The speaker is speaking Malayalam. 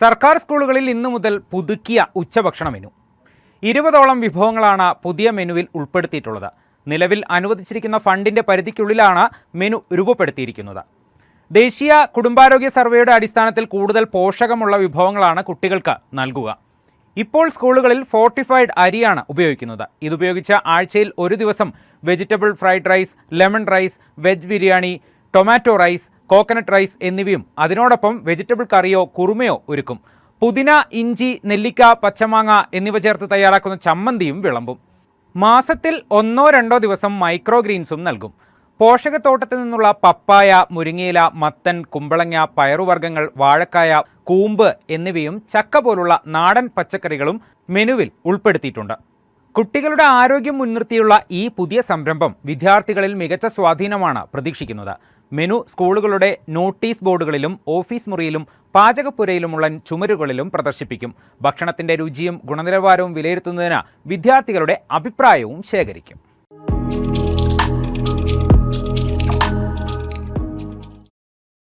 സർക്കാർ സ്കൂളുകളിൽ ഇന്നു മുതൽ പുതുക്കിയ ഉച്ചഭക്ഷണ മെനു. ഇരുപതോളം വിഭവങ്ങളാണ് പുതിയ മെനുവിൽ ഉൾപ്പെടുത്തിയിട്ടുള്ളത്. നിലവിൽ അനുവദിച്ചിരിക്കുന്ന ഫണ്ടിന്റെ പരിധിക്കുള്ളിലാണ് മെനു രൂപപ്പെടുത്തിയിരിക്കുന്നത്. ദേശീയ കുടുംബാരോഗ്യ സർവേയുടെ അടിസ്ഥാനത്തിൽ കൂടുതൽ പോഷകമുള്ള വിഭവങ്ങളാണ് കുട്ടികൾക്ക് നൽകുക. ഇപ്പോൾ സ്കൂളുകളിൽ ഫോർട്ടിഫൈഡ് അരിയാണ് ഉപയോഗിക്കുന്നത്. ഇതുപയോഗിച്ച് ആഴ്ചയിൽ ഒരു ദിവസം vegetable fried rice lemon rice veg biryani tomato rice coconut rice എന്നിവയും അതിനോടൊപ്പം വെജിറ്റബിൾ കറിയോ കുറുമയോ ഒരുക്കും. പുതിന ഇഞ്ചി നെല്ലിക്ക പച്ചമാങ്ങ എന്നിവ ചേർത്ത് തയ്യാറാക്കുന്ന ചമ്മന്തിയും വിളമ്പും. മാസത്തിൽ ഒന്നോ രണ്ടോ ദിവസം മൈക്രോ ഗ്രീൻസും നൽകും. പോഷകത്തോട്ടത്തിൽ നിന്നുള്ള പപ്പായ മുരിങ്ങയില മത്തൻ കുമ്പളങ്ങ പയറുവർഗങ്ങൾ വാഴക്കായ കൂമ്പ് എന്നിവയും ചക്ക പോലുള്ള നാടൻ പച്ചക്കറികളും മെനുവിൽ ഉൾപ്പെടുത്തിയിട്ടുണ്ട്. കുട്ടികളുടെ ആരോഗ്യം മുൻനിർത്തിയുള്ള ഈ പുതിയ സംരംഭം വിദ്യാർത്ഥികളിൽ മികച്ച സ്വാധീനമാണ് പ്രതീക്ഷിക്കുന്നത്. മെനു സ്കൂളുകളുടെ നോട്ടീസ് ബോർഡുകളിലും ഓഫീസ് മുറിയിലും പാചകപ്പുരയിലുമുള്ള ചുമരുകളിലും പ്രദർശിപ്പിക്കും. ഭക്ഷണത്തിന്റെ രുചിയും ഗുണനിലവാരവും വിലയിരുത്തുന്നതിന് വിദ്യാർത്ഥികളുടെ അഭിപ്രായവും ശേഖരിക്കും.